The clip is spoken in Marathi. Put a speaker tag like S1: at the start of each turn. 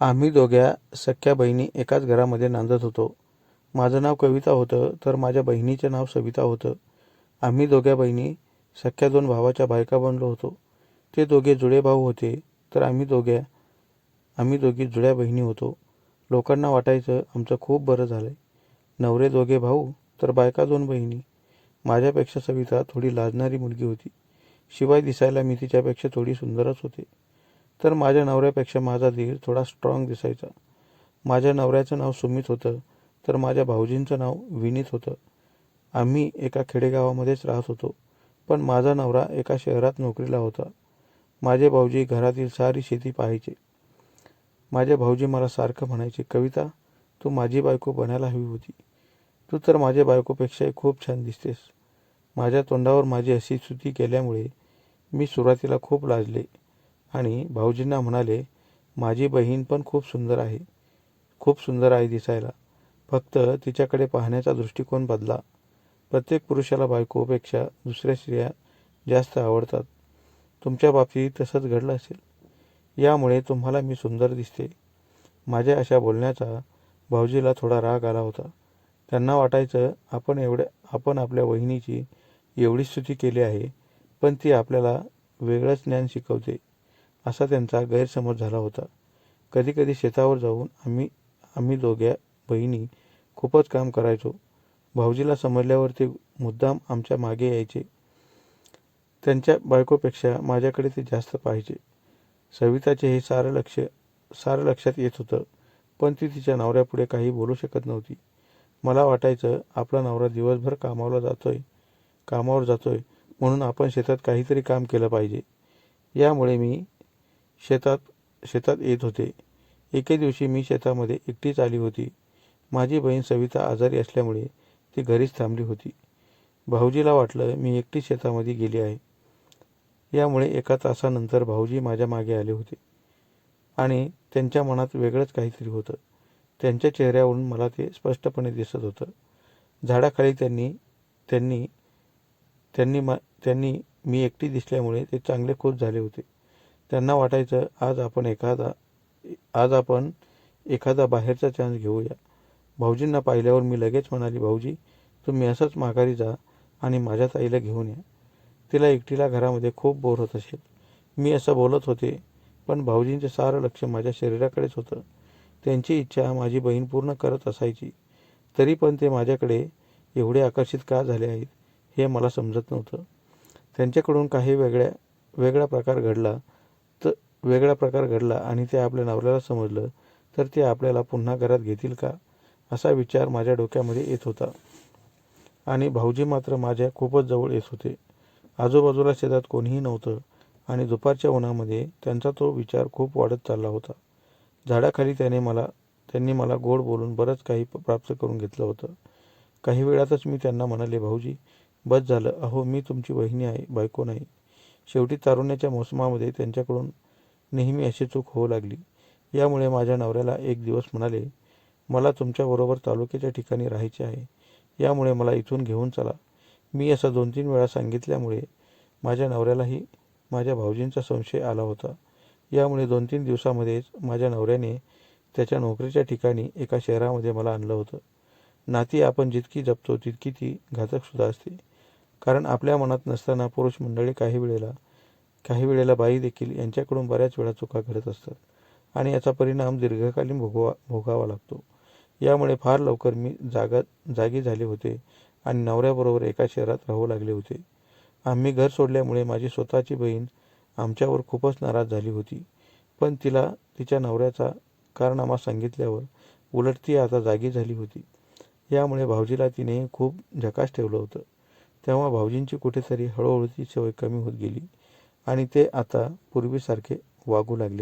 S1: आम्ही दोघ्या सख्या बहिणी एकाच घरामध्ये नांदत होतो. माझं नाव कविता होतं तर माझ्या बहिणीचं नाव सविता होतं. आम्ही दोघ्या बहिणी सख्या दोन भावाच्या बायका बनलो होतो. ते दोघे जुळे भाऊ होते तर आम्ही दोघ्या आम्ही दोघी जुळ्या बहिणी होतो. लोकांना वाटायचं आमचं खूप बरं झालंय. नवरे दोघे भाऊ तर बायका दोन बहिणी. माझ्यापेक्षा सविता थोडी लाजणारी मुलगी होती. शिवाय दिसायला मी तिच्यापेक्षा थोडी सुंदरच होते. तर माझ्या नवऱ्यापेक्षा माझा धीर थोडा स्ट्रॉंग दिसायचा. माझ्या नवऱ्याचं नाव सुमित होतं तर माझ्या भाऊजींचं नाव विनीत होतं. आम्ही एका खेडेगावामध्येच राहत होतो पण माझा नवरा एका शहरात नोकरीला होता. माझे भाऊजी घरातील सारी शेती पाहायचे. माझे भाऊजी मला सारखं म्हणायचे कविता तू माझी बायको बनायला हवी होती. तू तर माझ्या बायकोपेक्षाही खूप छान दिसतेस. माझ्या तोंडावर माझी अशी स्तुती केल्यामुळे मी सुरुवातीला खूप लाजले. आणि भाऊजींना म्हणाले माझी बहीण पण खूप सुंदर आहे. खूप सुंदर आहे दिसायला. फक्त तिच्याकडे पाहण्याचा दृष्टिकोन बदला. प्रत्येक पुरुषाला बायकोपेक्षा दुसऱ्या स्त्रिया जास्त आवडतात. तुमच्या बाबतीत तसंच घडलं असेल. यामुळे तुम्हाला मी सुंदर दिसते. माझ्या अशा बोलण्याचा भाऊजीला थोडा राग आला होता. त्यांना वाटायचं आपण एवढ्या आपण आपल्या वहिनीची एवढी स्तुती केली आहे पण ती आपल्याला वेगळंच ज्ञान शिकवते. असा त्यांचा गैरसमज झाला होता. कधीकधी शेतावर जाऊन आम्ही आम्ही दोघ्या बहिणी खूपच काम करायचो. भाऊजीला समजल्यावर ते मुद्दाम आमच्या मागे यायचे. त्यांच्या बायकोपेक्षा माझ्याकडे ते जास्त पाहिजे सविताचे हे सारं लक्ष सारं लक्षात येत होतं पण ती तिच्या नवऱ्यापुढे काही बोलू शकत नव्हती. मला वाटायचं आपला नवरा दिवसभर कामाला जातोय कामावर जातोय म्हणून आपण शेतात काहीतरी काम केलं पाहिजे. यामुळे मी शेतात शेतात येत होते. एके दिवशी मी शेतामध्ये एकटीच आली होती. माझी बहीण सविता आजारी असल्यामुळे ती घरीच थांबली होती. भाऊजीला वाटलं मी एकटी शेतामध्ये गेली आहे. यामुळे एका तासानंतर भाऊजी माझ्या मागे आले होते. आणि त्यांच्या मनात वेगळंच काहीतरी होतं. त्यांच्या चेहऱ्यावरून मला ते स्पष्टपणे दिसत होतं. झाडाखाली त्यांनी त्यांनी त्यांनी मा त्यांनी मी एकटी दिसल्यामुळे ते चांगले खुश झाले होते. त्यांना वाटायचं आज आपण एखादा आज आपण एखादा बाहेरचा चान्स घेऊया. भाऊजींना पाहिल्यावर मी लगेच म्हणाली भाऊजी तुम्ही असंच माघारी जा आणि माझ्या ताईला घेऊन या. तिला एकटीला घरामध्ये खूप बोर होत असेल. मी असं बोलत होते पण भाऊजींचे सारं लक्ष माझ्या शरीराकडेच होतं. त्यांची इच्छा माझी बहीण पूर्ण करत असायची. तरी पण ते माझ्याकडे एवढे आकर्षित का झाले आहेत हे मला समजत नव्हतं. त्यांच्याकडून काही वेगळ्या वेगळा प्रकार घडला वेगळा प्रकार घडला आणि ते आपल्या नवऱ्याला समजलं तर ते आपल्याला पुन्हा घरात घेतील का? असा विचार माझ्या डोक्यामध्ये येत होता. आणि भाऊजी मात्र माझ्या खूपच जवळ येत होते. आजूबाजूला शेतात कोणीही नव्हतं आणि दुपारच्या उन्हामध्ये त्यांचा तो विचार खूप वाढत चालला होता. झाडाखाली त्याने मला त्यांनी मला गोड बोलून बरंच काही प्राप्त करून घेतलं होतं. काही वेळातच मी त्यांना म्हणाले भाऊजी बस झालं. अहो मी तुमची वहिनी आहे बायको नाही. शेवटी तारुण्याच्या मोसमामध्ये त्यांच्याकडून नेहमी अशी चूक होऊ लागली. यामुळे माझ्या नवऱ्याला एक दिवस म्हणाले मला तुमच्याबरोबर तालुक्याच्या ठिकाणी राहायचे आहे. यामुळे मला इथून घेऊन चला. मी असं दोन तीन वेळा सांगितल्यामुळे माझ्या नवऱ्यालाही माझ्या भाऊजींचा संशय आला होता. यामुळे दोन तीन दिवसामध्येच माझ्या नवऱ्याने त्याच्या नोकरीच्या ठिकाणी एका शहरामध्ये मला आणलं होतं. नाती आपण जितकी जपतो तितकी ती घातकसुद्धा असते. कारण आपल्या मनात नसताना पुरुष मंडळी काही वेळेला काही वेळेला बाई देखील यांच्याकडून बऱ्याच वेळा चुका करत असतात आणि याचा परिणाम दीर्घकालीन भोगवा भोगावा लागतो. यामुळे फार लवकर मी जागा जागी झाले होते आणि नवऱ्याबरोबर एका शहरात राहू लागले होते. आम्ही घर सोडल्यामुळे माझी स्वतःची बहीण आमच्यावर खूपच नाराज झाली होती. पण तिला तिच्या नवऱ्याचा कारनामा सांगितल्यावर उलट ती आता जागी झाली होती. यामुळे भाऊजीला तिने खूप झकास ठेवलं होतं. तेव्हा भाऊजींची कुठेतरी हळूहळू ती सवय कमी होत गेली. आणि ते आता पूर्वीसारखे वागू लागले.